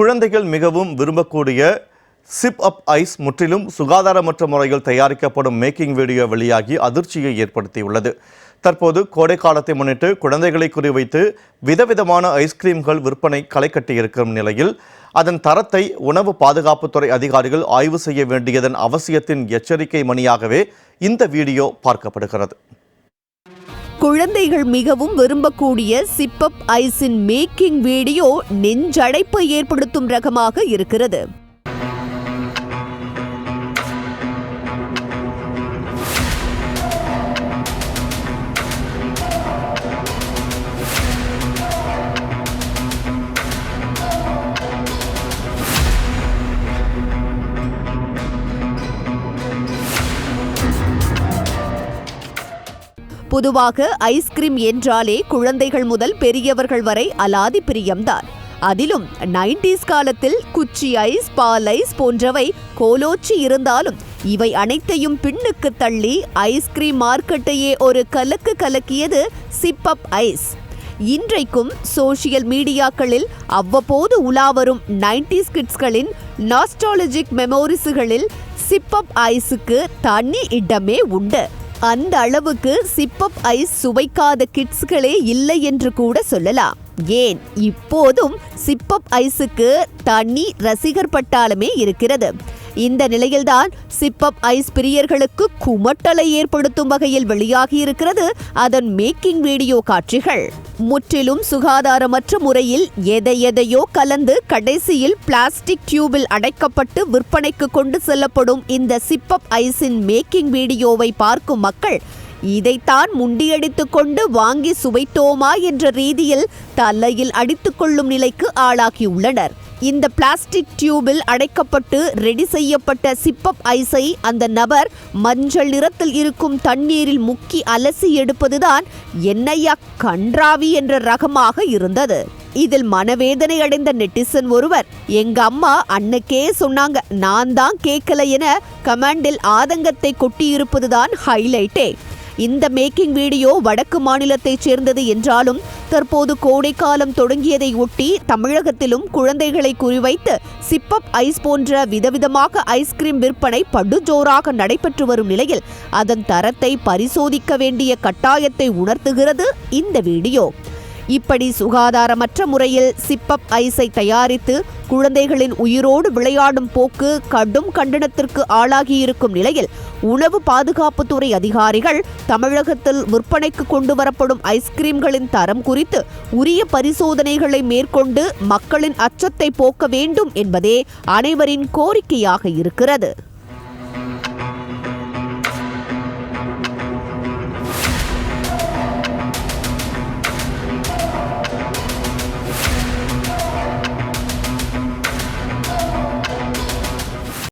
குழந்தைகள் மிகவும் விரும்பக்கூடிய சிப் அப் ஐஸ் முற்றிலும் சுகாதாரமற்ற முறையில் தயாரிக்கப்படும் மேக்கிங் வீடியோ வெளியாகி அதிர்ச்சியை ஏற்படுத்தியுள்ளது. தற்போது கோடை காலத்தை முன்னிட்டு குழந்தைகளை குறிவைத்து விதவிதமான ஐஸ்கிரீம்கள் விற்பனை களை கட்டியிருக்கும் நிலையில் அதன் தரத்தை உணவு பாதுகாப்புத்துறை அதிகாரிகள் ஆய்வு செய்ய வேண்டியதன் அவசியத்தின் எச்சரிக்கை மணியாகவே இந்த வீடியோ பார்க்கப்படுகிறது. குழந்தைகள் மிகவும் விரும்பக்கூடிய சிப்பப் ஐஸின் மேக்கிங் வீடியோ நெஞ்சடைப்பை ஏற்படுத்தும் ரகமாக இருக்கிறது. பொதுவாக ஐஸ்கிரீம் என்றாலே குழந்தைகள் முதல் பெரியவர்கள் வரை அலாதி பிரியம்தான். அதிலும் நைன்டிஸ் காலத்தில் குச்சி ஐஸ் பால் ஐஸ் போன்றவை கோலோச்சி இருந்தாலும் இவை அனைத்தையும் பின்னுக்கு தள்ளி ஐஸ்கிரீம் மார்க்கெட்டையே ஒரு கலக்கு கலக்கியது சிப்பப் ஐஸ். இன்றைக்கும் சோஷியல் மீடியாக்களில் அவ்வப்போது உலாவரும் நைன்டிஸ் கிட்ஸ்களின் நாஸ்டாலஜிக் மெமோரிஸுகளில் சிப்பப் ஐஸுக்கு தனி இடமே உண்டு. அந்த அளவுக்கு சிப்பப் ஐஸ் சுவைக்காத கிட்ஸ்களே இல்லை என்று கூட சொல்லலாம். ஏன்? இப்போதும் சிப்பப் ஐஸுக்கு தனி ரசிகர் பட்டாளமே இருக்கிறது. இந்த நிலையில்தான் சிப்பப் ஐஸ் பிரியர்களுக்கு குமட்டலை ஏற்படுத்தும் வகையில் வெளியாகியிருக்கிறது அதன் மேக்கிங் வீடியோ காட்சிகள். முற்றிலும் சுகாதாரமற்ற முறையில் எதை எதையோ கலந்து கடைசியில் பிளாஸ்டிக் டியூபில் அடைக்கப்பட்டு விற்பனைக்கு கொண்டு செல்லப்படும் இந்த சிப்பப் ஐஸின் மேக்கிங் வீடியோவை பார்க்கும் மக்கள் இதைத்தான் முண்டியடித்து கொண்டு வாங்கி சுவைத்தோமா என்ற ரீதியில் தலையில் அடித்துக்கொள்ளும் நிலைக்கு ஆளாகியுள்ளனர். இந்த பிளாஸ்டிக் டியூபில் அடைக்கப்பட்டு ரெடி செய்யப்பட்ட சிப்பப் ஐஸை அந்த நபர் மஞ்சள் நிறத்தில் இருக்கும் தண்ணீரில் முக்கி அலசி எடுப்பதுதான் என்னையா கன்றாவி என்ற ரகமாக இருந்தது. இதில் மனவேதனை அடைந்த நெட்டிசன் ஒருவர் எங்க அம்மா அன்னைக்கே சொன்னாங்க நான் தான் கேட்கல என கமாண்டில் ஆதங்கத்தை கொட்டியிருப்பதுதான் ஹைலைட்டே. இந்த மேக்கிங் வீடியோ வடக்கு மாநிலத்தைச் சேர்ந்தது என்றாலும் தற்போது கோடைக்காலம் தொடங்கியதை ஒட்டி தமிழகத்திலும் குழந்தைகளை குறிவைத்து சிப்பப் ஐஸ் போன்ற விதவிதமாக ஐஸ்கிரீம் விற்பனை படுஜோராக நடைபெற்று வரும் நிலையில் அதன் தரத்தை பரிசோதிக்க வேண்டிய கட்டாயத்தை உணர்த்துகிறது இந்த வீடியோ. இப்படி சுகாதாரமற்ற முறையில் சிப்பப் ஐஸை தயாரித்து குழந்தைகளின் உயிரோடு விளையாடும் போக்கு கடும் கண்டனத்திற்கு ஆளாகியிருக்கும் நிலையில் உணவு பாதுகாப்புத்துறை அதிகாரிகள் தமிழகத்தில் விற்பனைக்கு கொண்டு வரப்படும் ஐஸ்கிரீம்களின் தரம் குறித்து உரிய பரிசோதனைகளை மேற்கொண்டு மக்களின் அச்சத்தை போக்க வேண்டும் என்பதே அனைவரின் கோரிக்கையாக இருக்கிறது.